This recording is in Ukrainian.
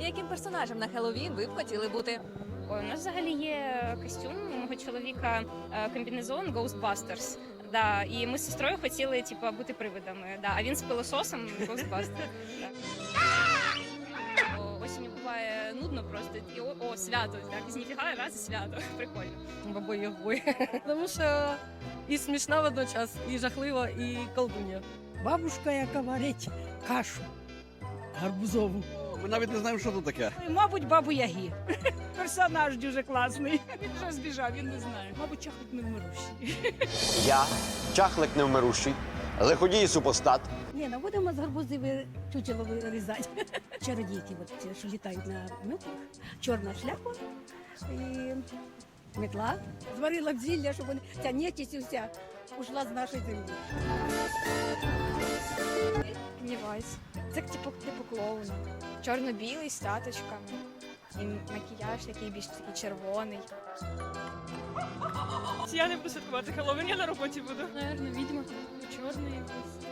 Яким персонажем на Хеллоуін ви б хотіли бути? Ой, у нас взагалі є костюм мого чоловіка е, комбінезон Ghostbusters. Да, і ми з сестрою хотіли типу, бути привидами. Да, а він з пилососом Ghostbusters. Да. О, буває нудно просто. І о, о, свято. Так, з ніфіга раз свято. Прикольно. Бабой Ягой. Тому що і смішна водночас, і жахлива, і колдунья. Бабушка, яка варить кашу гарбузову. Ми навіть не знаємо, що тут таке. Мабуть, бабу Ягі. Персонаж дуже класний. Він вже збіжав, він не знає. Мабуть, чахнуть не вмирущий. Я, чахлик невмирущий, лиходій і супостат, Ні, ну будемо з гарбузи ви- чучело вирізати. Чародійки, от ці, що літають на мюках, чорна шляпа і метла. Зварила зілля, щоб вони, ця нечисть уся ушла з нашої землі. Пеннівайз. Це типу, типу клоуна. Чорно-білий з таточками. І макіяж такий більш такий червоний. Я не буду святкувати Хеллоуін, я на роботі буду. Наверно, відьма. Чорний якийсь.